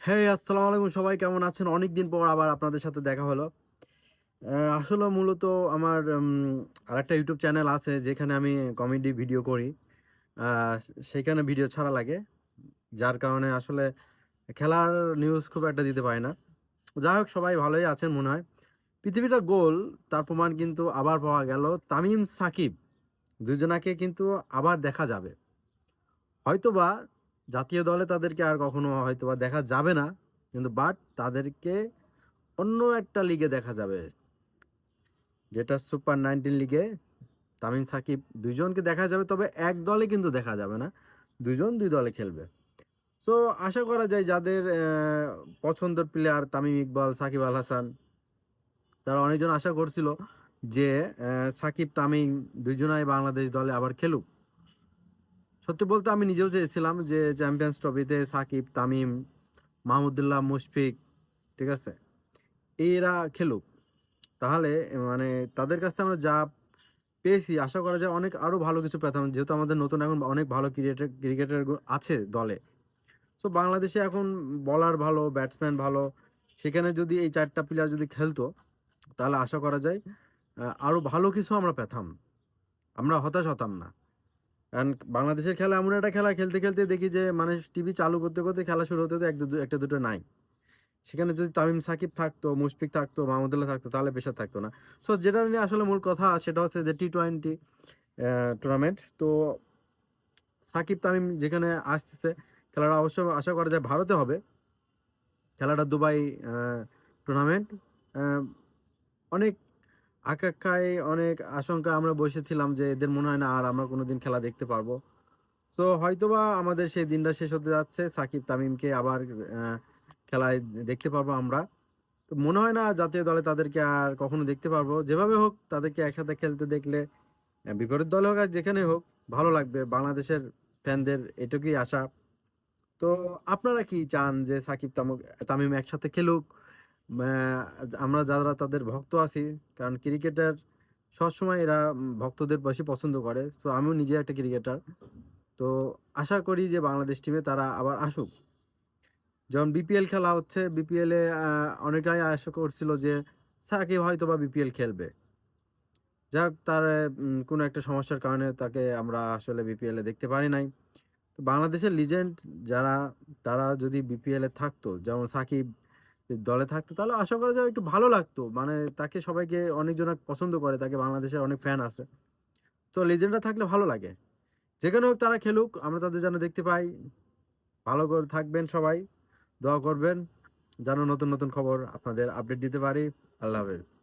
হ্যাঁ আসসালামু আলাইকুম সবাই কেমন আছেন? অনেক দিন পর আবার আপনাদের সাথে দেখা হলো। আসলে মূলত আমার আরেকটা ইউটিউব চ্যানেল আছে যেখানে আমি কমেডি ভিডিও করি। সেখানে ভিডিও ছাড়া লাগে। যার কারণে আসলে খেলার নিউজ খুব একটা দিতে পারি না। যাই হোক, সবাই ভালোই আছেন মনে হয়। পৃথিবীটা গোল, তার প্রমাণ কিন্তু আবার পাওয়া গেল তামিম সাকিব। দুজনাকে কিন্তু আবার দেখা যাবে। হয়তোবা জাতীয় দলে তাদেরকে আর কখনো হয়তো বা দেখা যাবে না, কিন্তু বাট তাদেরকে অন্য একটা লিগে দেখা যাবে। যেটা সুপার নাইনটিন লিগে তামিম সাকিব দুইজনকে দেখা যাবে, তবে এক দলে কিন্তু দেখা যাবে না, দুইজন দুই দলে খেলবে। সো আশা করা যায় যাদের পছন্দের প্লেয়ার তামিম ইকবাল, সাকিব আল হাসান, তারা অনেকজন আশা করছিল যে সাকিব, তামিম দুইজনাই বাংলাদেশ দলে আবার খেলুক। সত্যি বলতে আমি নিজেও চেয়েছিলাম যে চ্যাম্পিয়ন্স ট্রফিতে সাকিব, তামিম মাহমুদুল্লাহ মুশফিক, ঠিক আছে? এরা খেলুক। তাহলে মানে তাদের কাছ থেকে আমরা যা পেয়েছি, আশা করা যায় অনেক আরও ভালো কিছু পেতাম যেহেতু আমাদের নতুন এখন অনেক ভালো ক্রিকেটার ক্রিকেটার আছে দলে। তো বাংলাদেশে এখন বলার ভালো ব্যাটসম্যান ভালো, সেখানে যদি এই চারটা প্লেয়ার যদি খেলতো, তাহলে আশা করা যায় আরও ভালো কিছু আমরা পেতাম। আমরা হতাশ হতাম না। কারণ বাংলাদেশের খেলা এমন একটা খেলা খেলতে খেলতে দেখি যে মানে টিভি চালু করতে করতে খেলা শুরু হতে হতে এক একটা দুটো নাই। সেখানে যদি তামিম সাকিব থাকতো, মুশফিক থাকতো মাহমুদুল্লাহ থাকতো, তাহলে পেশা থাকতো না। সো যেটা নিয়ে আসলে মূল কথা, সেটা হচ্ছে যে টি টোয়েন্টি টুর্নামেন্ট তো সাকিব, তামিম যেখানে আসতেছে, খেলাটা অবশ্য আশা করা যায় ভারতে হবে। খেলাটা দুবাই টুর্নামেন্ট অনেক আকাঙ্ক্ষায় অনেক আশঙ্কা আমরা বসেছিলাম যে এদের মনে হয় না আর আমরা কোনোদিন খেলা দেখতে পারব। তো হয়তোবা আমাদের সেই দিনটা শেষ হতে যাচ্ছে। সাকিব তামিমকে আবার খেলায় দেখতে পারব আমরা। তো মনে হয় না জাতীয় দলে তাদেরকে আর কখনো দেখতে পারব। যেভাবে হোক, তাদেরকে একসাথে খেলতে দেখলে বিপরীত দলে হোক আর যেখানে হোক, ভালো লাগবে। বাংলাদেশের ফ্যানদের এটুকুই আশা। তো আপনারা কি চান যে সাকিব তামিম একসাথে খেলুক? আমরা যারা তাদের ভক্ত আছি, কারণ ক্রিকেটার সবসময় এরা ভক্তদের বেশি পছন্দ করে। তো আমিও নিজে একটা ক্রিকেটার। তো আশা করি যে বাংলাদেশ টিমে তারা আবার আসুক। যেমন বিপিএল খেলা হচ্ছে বিপিএলে অনেকেই আশা করছিল যে সাকিব হয়তো বা বিপিএল খেলবে। যাক, তার কোনো একটা সমস্যার কারণে তাকে আমরা আসলে বিপিএলে দেখতে পারি নাই। তো বাংলাদেশের লিজেন্ড যারা, তারা যদি বিপিএলে থাকতো, যেমন সাকিব দলে থাকতো, তাহলে আশা করা যায় একটু ভালো লাগতো। মানে তাকে সবাইকে অনেকজন পছন্দ করে, তাকে বাংলাদেশের অনেক ফ্যান আছে। তো লেজেন্ডরা থাকলে ভালো লাগে। যেখানে হোক তারা খেলুক, আমরা তাদের যেন দেখতে পাই। ভালো করে থাকবেন সবাই, দোয়া করবেন। যেন নতুন নতুন খবর আপনাদের আপডেট দিতে পারি। আল্লাহ হাফেজ।